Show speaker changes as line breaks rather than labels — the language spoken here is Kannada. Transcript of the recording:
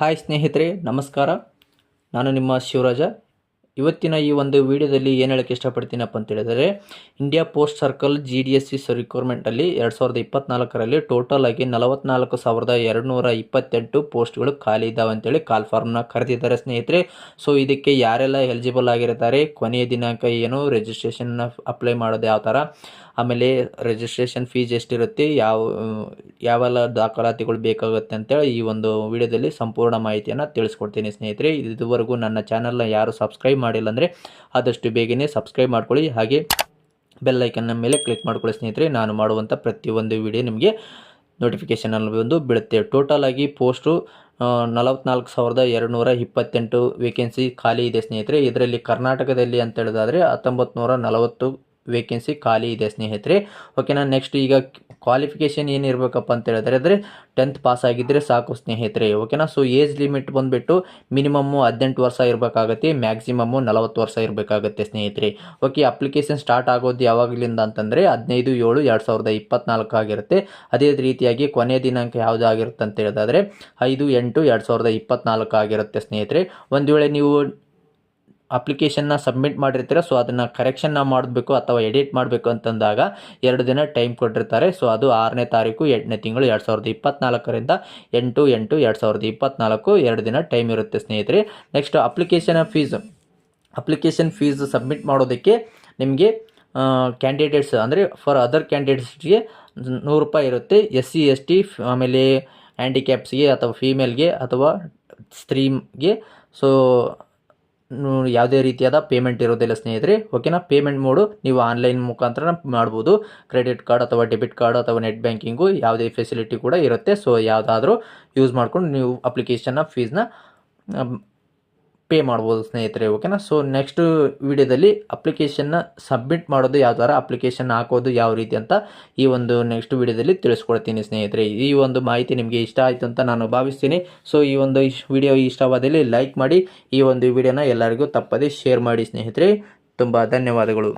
ಹಾಯ್ ಸ್ನೇಹಿತರೆ ನಮಸ್ಕಾರ. ನಾನು ನಿಮ್ಮ ಶಿವರಾಜ. ಇವತ್ತಿನ ಈ ಒಂದು ವಿಡಿಯೋದಲ್ಲಿ ಏನು ಹೇಳಕ್ಕೆ ಇಷ್ಟಪಡ್ತೀನಪ್ಪ ಅಂತ ಹೇಳಿದರೆ India post circle G D S C ರಿಕ್ವೈರ್ಮೆಂಟಲ್ಲಿ ಎರಡು ಸಾವಿರದ ಇಪ್ಪತ್ನಾಲ್ಕರಲ್ಲಿ ಟೋಟಲ್ ಆಗಿ ನಲವತ್ನಾಲ್ಕು ಸಾವಿರದ ಎರಡುನೂರ ಇಪ್ಪತ್ತೆಂಟು ಪೋಸ್ಟ್ಗಳು ಖಾಲಿ ಇದ್ದಾವೆ ಅಂತೇಳಿ ಕಾಲ್ ಫಾರ್ಮ್ನ ಕರೆದಿದ್ದಾರೆ ಸ್ನೇಹಿತರೆ. ಸೊ ಇದಕ್ಕೆ ಯಾರೆಲ್ಲ ಎಲಿಜಿಬಲ್ ಆಗಿರ್ತಾರೆ, ಕೊನೆಯ ದಿನಾಂಕ ಏನು ರಿಜಿಸ್ಟ್ರೇಷನ್ನ ಅಪ್ಲೈ ಮಾಡೋದು ಯಾವ ಥರ ಆಮೇಲೆ ರಿಜಿಸ್ಟ್ರೇಷನ್ ಫೀಸ್ ಎಷ್ಟಿರುತ್ತೆ, ಯಾವ, ಯಾವೆಲ್ಲ ದಾಖಲಾತಿಗಳು ಬೇಕಾಗುತ್ತೆ ಅಂತೇಳಿ ಈ ಒಂದು ವಿಡಿಯೋದಲ್ಲಿ ಸಂಪೂರ್ಣ ಮಾಹಿತಿಯನ್ನು ತಿಳಿಸ್ಕೊಡ್ತೀನಿ ಸ್ನೇಹಿತರೆ. ಇದುವರೆಗೂ ನನ್ನ ಚಾನಲ್ನ ಯಾರು ಸಬ್ಸ್ಕ್ರೈಬ್ ಮಾಡಿಲ್ಲ ಅಂದರೆ ಆದಷ್ಟು ಬೇಗನೆ ಸಬ್ಸ್ಕ್ರೈಬ್ ಮಾಡ್ಕೊಳ್ಳಿ. ಹಾಗೆ ಬೆಲ್ ಐಕನ್ನ ಮೇಲೆ ಕ್ಲಿಕ್ ಮಾಡ್ಕೊಳ್ಳಿ ಸ್ನೇಹಿತರೆ. ನಾನು ಮಾಡುವಂಥ ಪ್ರತಿಯೊಂದು ವಿಡಿಯೋ ನಿಮಗೆ ನೋಟಿಫಿಕೇಷನಲ್ಲಿ ಬಂದು ಬೀಳುತ್ತೆ. ಟೋಟಲ್ ಆಗಿ ಪೋಸ್ಟು ನಲವತ್ನಾಲ್ಕು ಸಾವಿರದ ಎರಡುನೂರ ಇಪ್ಪತ್ತೆಂಟು ವೇಕೆನ್ಸಿ ಖಾಲಿ ಇದೆ ಸ್ನೇಹಿತರೆ. ಇದರಲ್ಲಿ ಕರ್ನಾಟಕದಲ್ಲಿ ಅಂತ ಹೇಳಿದಾದರೆ ಹತ್ತೊಂಬತ್ತು ನೂರ ನಲವತ್ತು ವೇಕೆನ್ಸಿ ಖಾಲಿ ಇದೆ, ಸ್ನೇಹಿತರೆ. ಓಕೆನಾ ನೆಕ್ಸ್ಟ್ ಈಗ ಕ್ವಾಲಿಫಿಕೇಷನ್ ಏನಿರಬೇಕಪ್ಪ ಅಂತ ಹೇಳಿದ್ರೆ, ಅಂದರೆ ಟೆಂತ್ ಪಾಸ್ ಆಗಿದ್ದರೆ ಸಾಕು, ಸ್ನೇಹಿತರೆ. ಓಕೆನಾ ಸೊ ಏಜ್ ಲಿಮಿಟ್ ಬಂದುಬಿಟ್ಟು ಮಿನಿಮಮ್ಮು ಹದಿನೆಂಟು ವರ್ಷ ಇರಬೇಕಾಗತ್ತೆ ಮ್ಯಾಕ್ಸಿಮಮ್ಮು ನಲವತ್ತು ವರ್ಷ ಇರಬೇಕಾಗತ್ತೆ, ಸ್ನೇಹಿತರೆ. ಓಕೆ ಅಪ್ಲಿಕೇಶನ್ ಸ್ಟಾರ್ಟ್ ಆಗೋದು ಯಾವಾಗಲಿಂದ ಅಂತಂದರೆ ಹದಿನೈದು, ಏಳು, ಎರಡು ಸಾವಿರದ ಇಪ್ಪತ್ನಾಲ್ಕು ಆಗಿರುತ್ತೆ. ಅದೇ ರೀತಿಯಾಗಿ ಕೊನೆಯ ದಿನಾಂಕ ಯಾವುದು ಆಗಿರುತ್ತೆ ಅಂತ ಹೇಳಿದಾದರೆ ಐದು, ಎಂಟು, ಎರಡು ಸಾವಿರದ ಇಪ್ಪತ್ನಾಲ್ಕು ಆಗಿರುತ್ತೆ, ಸ್ನೇಹಿತರೆ. ಒಂದು ವೇಳೆ ನೀವು ಅಪ್ಲಿಕೇಶನ್ನ ಸಬ್ಮಿಟ್ ಮಾಡಿರ್ತೀರ ಸೊ ಅದನ್ನು ಕರೆಕ್ಷನ್ನ ಮಾಡಬೇಕು ಅಥವಾ ಎಡಿಟ್ ಮಾಡಬೇಕು ಅಂತಂದಾಗ ಎರಡು ದಿನ ಟೈಮ್ ಕೊಟ್ಟಿರ್ತಾರೆ. ಸೊ ಅದು ಆರನೇ ತಾರೀಕು, ಎಂಟನೇ ತಿಂಗಳು ಎರಡು ಸಾವಿರದ ಇಪ್ಪತ್ನಾಲ್ಕರಿಂದ ಎಂಟು ಎಂಟು ಎರಡು ಸಾವಿರದ ಇಪ್ಪತ್ನಾಲ್ಕು ಎರಡು ದಿನ ಟೈಮ್ ಇರುತ್ತೆ ಸ್ನೇಹಿತರೆ. Next application fees application fees submit ಮಾಡೋದಕ್ಕೆ ನಿಮಗೆ ಕ್ಯಾಂಡಿಡೇಟ್ಸ್ ಅಂದರೆ ಫಾರ್ ಅದರ್ ಕ್ಯಾಂಡಿಡೇಟ್ಸ್ಗೆ ನೂರು ರೂಪಾಯಿ ಇರುತ್ತೆ. ಎಸ್ ಸಿ ಎಸ್ ಟಿ ಆಮೇಲೆ ಹ್ಯಾಂಡಿಕ್ಯಾಪ್ಸ್ಗೆ ಅಥವಾ ಫೀಮೇಲ್ಗೆ ಅಥವಾ ಸ್ತ್ರೀಗೆ. ಸೊ ಯಾವುದೇ ರೀತಿಯಾದ ಪೇಮೆಂಟ್ ಇರೋದಿಲ್ಲ ಸ್ನೇಹಿತರೆ. ಓಕೆನಾ ಪೇಮೆಂಟ್ ಮೋಡು ನೀವು ಆನ್ಲೈನ್ ಮುಖಾಂತರ ಮಾಡ್ಬೋದು. ಕ್ರೆಡಿಟ್ ಕಾರ್ಡ್ ಅಥವಾ ಡೆಬಿಟ್ ಕಾರ್ಡ್ ಅಥವಾ ನೆಟ್ ಬ್ಯಾಂಕಿಂಗು ಯಾವುದೇ ಫೆಸಿಲಿಟಿ ಕೂಡ ಇರುತ್ತೆ. ಸೊ ಯಾವುದಾದ್ರೂ ಯೂಸ್ ಮಾಡ್ಕೊಂಡು ನೀವು ಅಪ್ಲಿಕೇಶನ್ನ ಫೀಸ್ನ ಪೇ ಮಾಡ್ಬೋದು ಸ್ನೇಹಿತರೆ ಓಕೆನಾ ಸೊ ನೆಕ್ಸ್ಟ್ ವಿಡಿಯೋದಲ್ಲಿ ಅಪ್ಲಿಕೇಶನ್ನ ಸಬ್ಮಿಟ್ ಮಾಡೋದು, ಯಾವ ಥರ ಅಪ್ಲಿಕೇಶನ್ ಹಾಕೋದು, ಯಾವ ರೀತಿ ಅಂತ ಈ ಒಂದು ನೆಕ್ಸ್ಟ್ ವಿಡಿಯೋದಲ್ಲಿ ತಿಳಿಸ್ಕೊಡ್ತೀನಿ ಸ್ನೇಹಿತರೆ. ಈ ಒಂದು ಮಾಹಿತಿ ನಿಮಗೆ ಇಷ್ಟ ಆಯಿತು ಅಂತ ನಾನು ಭಾವಿಸ್ತೀನಿ. ಸೊ ಈ ಒಂದು ವಿಡಿಯೋ ಇಷ್ಟವಾದಲ್ಲಿ ಲೈಕ್ ಮಾಡಿ, ಈ ಒಂದು ವಿಡಿಯೋನ ಎಲ್ಲರಿಗೂ ತಪ್ಪದೇ ಶೇರ್ ಮಾಡಿ ಸ್ನೇಹಿತರೆ. ತುಂಬ ಧನ್ಯವಾದಗಳು.